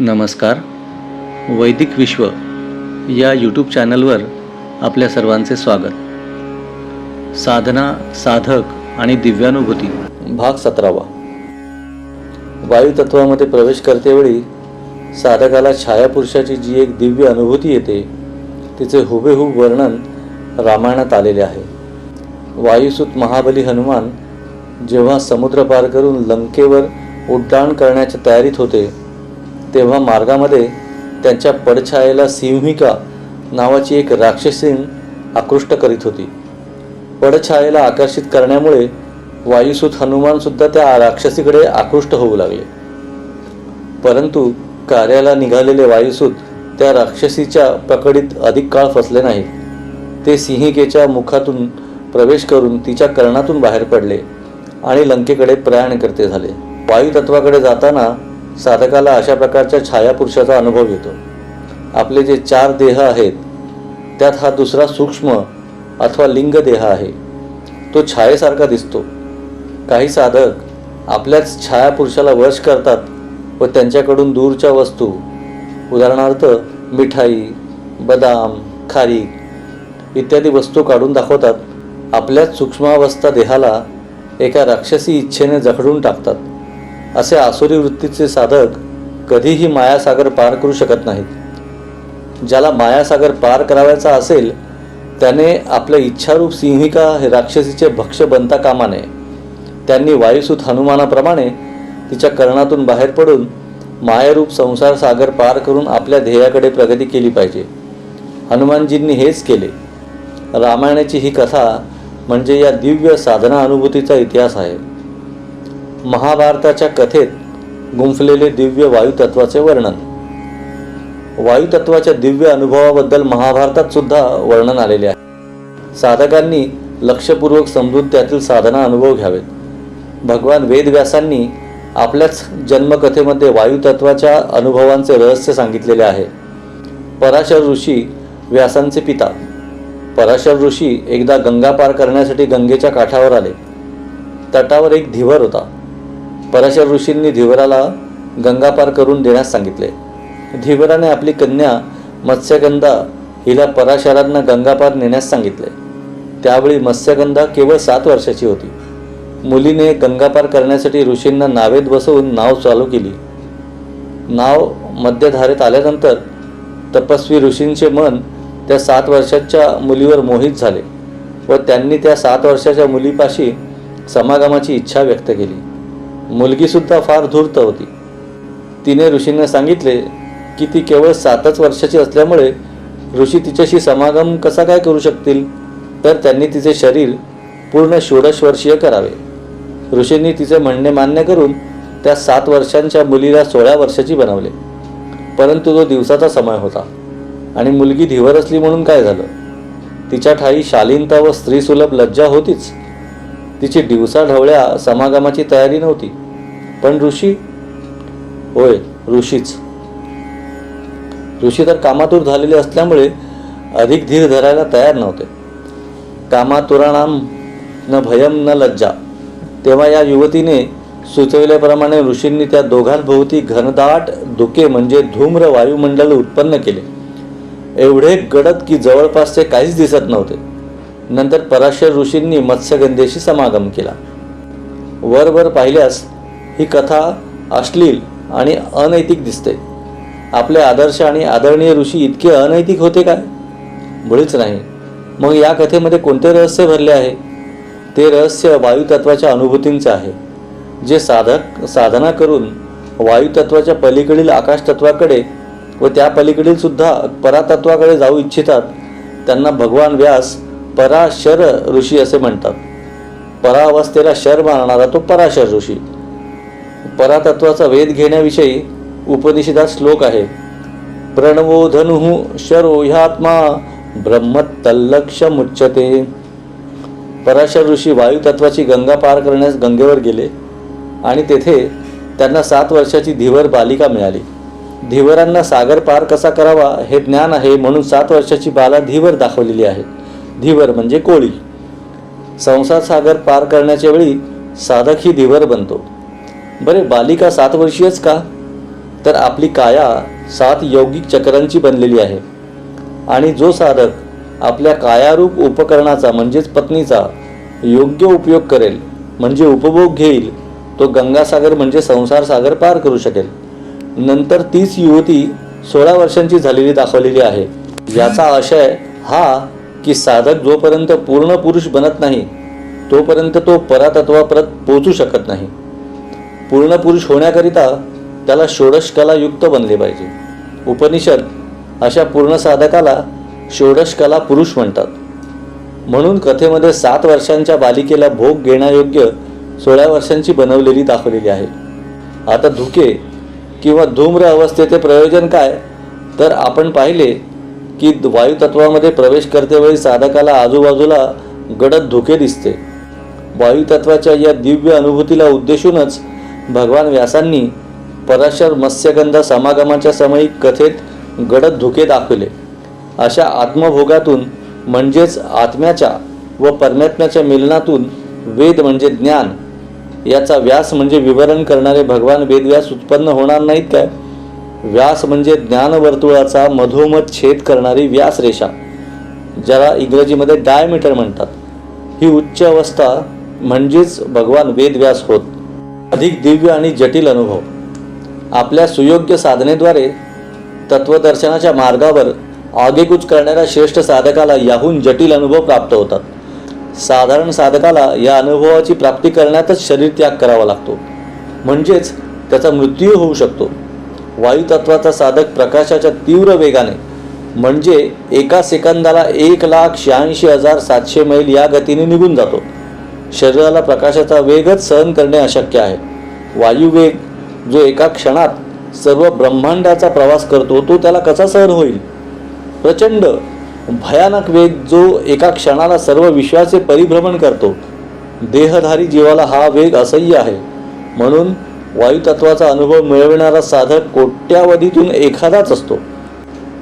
नमस्कार. वैदिक विश्व या यूट्यूब चॅनलवर आपल्या सर्वांचे स्वागत. साधना साधक आणि दिव्यानुभूती. भाग सतरावा. वायुतत्वामध्ये प्रवेश करतेवेळी साधकाला छायापुरुषाची जी एक दिव्य अनुभूती येते तिचे हुबेहूब वर्णन रामायणात आलेले आहे. वायुसूत महाबली हनुमान जेव्हा समुद्र पार करून लंकेवर उड्डाण करण्याच्या तयारीत होते तेव्हा मार्गामध्ये त्यांच्या पडछायेला सिंहिका नावाची एक राक्षसीन आकृष्ट करीत होती. पडछायेला आकर्षित करण्यामुळे वायुसूत हनुमानसुद्धा त्या राक्षसीकडे आकृष्ट होऊ लागले. परंतु कार्याला निघालेले वायुसूत त्या राक्षसीच्या पकडीत अधिक काळ फसले नाही ते सिंहिकेच्या मुखातून प्रवेश करून तिच्या कर्णातून बाहेर पडले आणि लंकेकडे प्रयाण करते झाले. वायुतत्वाकडे जाताना साधकाला अशा प्रकारच्या छायापुरुषाचा अनुभव येतो. आपले जे चार देह आहेत त्यात हा दुसरा सूक्ष्म अथवा लिंग देह आहे. तो छायेसारखा दिसतो. काही साधक आपल्याच छायापुरुषाला वश करतात व त्यांच्याकडून दूरच्या वस्तू उदाहरणार्थ मिठाई बदाम खारी इत्यादी वस्तू काढून दाखवतात आपल्याच सूक्ष्मावस्था देहाला एका राक्षसी इच्छेने जखडून टाकतात. असे आसुरी वृत्तीचे साधक कधीही मायासागर पार करू शकत नाहीत. ज्याला मायासागर पार करावायचा असेल त्याने आपल्या इच्छारूप सिंहिका हे राक्षसीचे भक्ष बनता कामा नये. त्यांनी वायुसूत हनुमानाप्रमाणे तिच्या कर्णातून बाहेर पडून मायारूप संसार सागर पार करून आपल्या ध्येयाकडे प्रगती केली पाहिजे. हनुमानजींनी हेच केले. रामायणाची ही कथा म्हणजे या दिव्य साधना अनुभूतीचा इतिहास आहे. महाभारताच्या कथेत गुंफलेले दिव्य वायुतत्वाचे वर्णन. वायुतत्वाच्या दिव्य अनुभवाबद्दल महाभारतात सुद्धा वर्णन आलेले आहे. साधकांनी लक्षपूर्वक समजून त्यातील साधना अनुभव घ्यावेत. भगवान वेदव्यासांनी आपल्याच जन्मकथेमध्ये वायुतत्वाच्या अनुभवांचे रहस्य सांगितलेले आहे. पराशर ऋषी व्यासांचे पिता. पराशर ऋषी एकदा गंगा पार करण्यासाठी गंगेच्या काठावर आले. तटावर एक धीवर होता. पराशर ऋषींनी धीवराला गंगापार करून देण्यास सांगितले. धीवराने आपली कन्या मत्स्यगंधा हिला पराशरांना गंगापार नेण्यास सांगितले. त्यावेळी मत्स्यगंधा केवळ सात वर्षाची होती. मुलीने गंगापार करण्यासाठी ऋषींना नावेत बसवून नाव चालू केली. नाव मध्यधारेत आल्यानंतर तपस्वी ऋषींचे मन त्या सात वर्षाच्या मुलीवर मोहित झाले व त्यांनी त्या सात वर्षाच्या मुलीपाशी समागमाची इच्छा व्यक्त केली. मुलगीसुद्धा फार धूर्त होती. तिने ऋषींना सांगितले की ती केवळ सातच वर्षाची असल्यामुळे ऋषी तिच्याशी समागम कसा काय करू शकतील? तर त्यांनी तिचे शरीर पूर्ण षोडश वर्षीय करावे. ऋषींनी तिचे म्हणणे मान्य करून त्या सात वर्षांच्या मुलीला सोळा वर्षाची बनवले. परंतु तो दिवसाचा समय होता आणि मुलगी धीवर असली म्हणून काय झालं? तिच्या ठाई शालीनता व स्त्रीसुलभ लज्जा होतीच. तिची दिवसा ढवळ्या समागमाची तयारी नव्हती. पण ऋषी होय ऋषीच. ऋषी तर कामातूर झालेले असल्यामुळे अधिक धीर धरायला तयार नव्हते. कामातुराणाम न भयम न लज्जा. तेव्हा या युवतीने सुचविल्याप्रमाणे ऋषींनी त्या दोघांभोवती घनदाट धुके म्हणजे धूम्र वायुमंडल उत्पन्न केले. एवढे गडद की जवळपासचे काहीच दिसत नव्हते. नंतर पराशर ऋषींनी मत्स्यगंधेशी समागम केला. वरवर पाहिल्यास ही कथा अश्लील आणि अनैतिक दिसते. आपले आदर्श आणि आदरणीय ऋषी इतके अनैतिक होते काय? मुळीच नाही. मग या कथेमध्ये कोणते रहस्य भरले आहे? ते रहस्य वायुतत्वाच्या अनुभूतींचं आहे. जे साधक साधना करून वायुतत्वाच्या पलीकडील आकाशतत्वाकडे व त्या पलीकडील सुद्धा परातत्वाकडे जाऊ इच्छितात त्यांना भगवान व्यास पराशर ऋषी असे म्हणतात. परावस्थेला शर मानणारा तो पराशर ऋषी. परातत्वाचा वेध घेण्याविषयी उपनिषदात श्लोक आहे. प्रणवो धनु शरो ह्यात्मा ब्रह्मतल्लक्ष पराशर ऋषी वायुतत्वाची गंगा पार करण्यास गंगेवर गेले आणि तेथे त्यांना सात वर्षाची धीवर बालिका मिळाली. धीवरांना सागर पार कसा करावा हे ज्ञान आहे म्हणून सात वर्षाची बाला धीवर दाखवलेली आहे. धीवर म्हणजे कोळी. संसार सागर पार करण्याच्या वेळी साधक ही धीवर बनतो. बरे बालिका सात वर्षीयच का? तर आपली काया सात यौगिक चक्रांची बनलेली आहे. आणि जो साधक आपल्या कायारूप उपकरणाचा म्हणजेच पत्नीचा योग्य उपयोग करेल म्हणजे उपभोग घेईल तो गंगासागर म्हणजे संसार सागर पार करू शकेल. नंतर तीच युवती सोळा वर्षांची झालेली दाखवलेली आहे. याचा आशय हा की साधक जोपर्यंत पूर्ण पुरुष बनत नाही तोपर्यंत तो परातत्वाप्रत पोचू शकत नाही. पूर्ण पुरुष होण्याकरिता त्याला षोडश बनले पाहिजे. उपनिषद अशा पूर्ण साधकाला षोडश कला पुरुष म्हणतात. म्हणून कथेमध्ये सात वर्षांच्या बालिकेला भोग घेण्यायोग्य सोळा वर्षांची बनवलेली दाखवलेली आहे. आता धुके किंवा धूम्र अवस्थेचे प्रयोजन काय? तर आपण पाहिले की वायुतत्वामध्ये प्रवेश करतेवेळी साधकाला आजूबाजूला गडद धुके दिसते. वायुतत्वाच्या या दिव्य अनुभूतीला उद्देशूनच भगवान व्यासांनी पराशर मत्स्यगंधा समागमाच्या समयी कथेत गडद धुके दाखविले. अशा आत्मभोगातून म्हणजेच आत्म्याच्या व परमात्म्याच्या मिलनातून वेद म्हणजे ज्ञान याचा व्यास म्हणजे विवरण करणारे भगवान वेदव्यास उत्पन्न होणार नाहीत काय? व्यास म्हणजे ज्ञानवर्तुळाचा मधोमध छेद करणारी व्यासरेषा ज्याला इंग्रजीमध्ये डायमीटर म्हणतात. ही उच्च अवस्था म्हणजेच भगवान वेदव्यास होत. अधिक दिव्य आणि जटिल अनुभव. आपल्या सुयोग्य साधनेद्वारे तत्वदर्शनाच्या मार्गावर आगेकूच करणाऱ्या श्रेष्ठ साधकाला याहून जटिल अनुभव प्राप्त होतात. साधारण साधकाला या अनुभवाची प्राप्ती करण्यातच शरीर त्याग करावा लागतो. म्हणजेच त्याचा मृत्यू होऊ शकतो. वायुतत्वाचा साधक प्रकाशाच्या तीव्र वेगाने. म्हणजे एका सेकंदाला एक लाख शहाऐंशी हजार सातशे मैल या गतीने निघून जातो. शरीराला प्रकाशाचा वेगच सहन करणे अशक्य आहे. वायुवेग जो एका क्षणात सर्व ब्रह्मांडाचा प्रवास करतो तो त्याला कसा सहन होईल? प्रचंड भयानक वेग जो एका क्षणाला सर्व विश्वाचे परिभ्रमण करतो. देहधारी जीवाला हा वेग असह्य आहे. म्हणून वायुतत्वाचा अनुभव मिळविणारा साधक कोट्यावधीतून एखादाच असतो.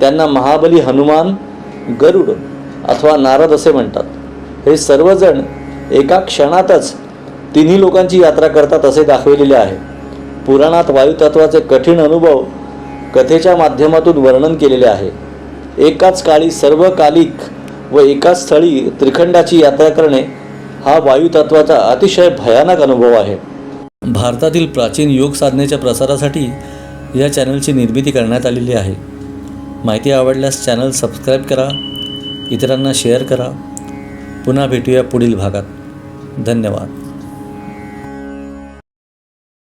त्यांना महाबली हनुमान गरुड अथवा नारद असे म्हणतात. हे सर्वजण एका क्षणातच तिन्ही लोकांची यात्रा करतात असे दाखविलेले आहे. पुराणात वायुतत्वाचे कठीण अनुभव कथेच्या माध्यमातून वर्णन केलेले आहे. एकाच काळी सर्व कालिक व एकाच स्थळी त्रिखंडाची यात्रा करणे हा वायुतत्वाचा अतिशय भयानक अनुभव आहे. भारतातील प्राचीन योग साधनेच्या प्रसारासाठी या चॅनलची निर्मिती करण्यात आलेली आहे. माहिती आवडल्यास चॅनल सबस्क्राईब करा इतरांना शेअर करा. पुन्हा भेटूया पुढील भागात. धन्यवाद.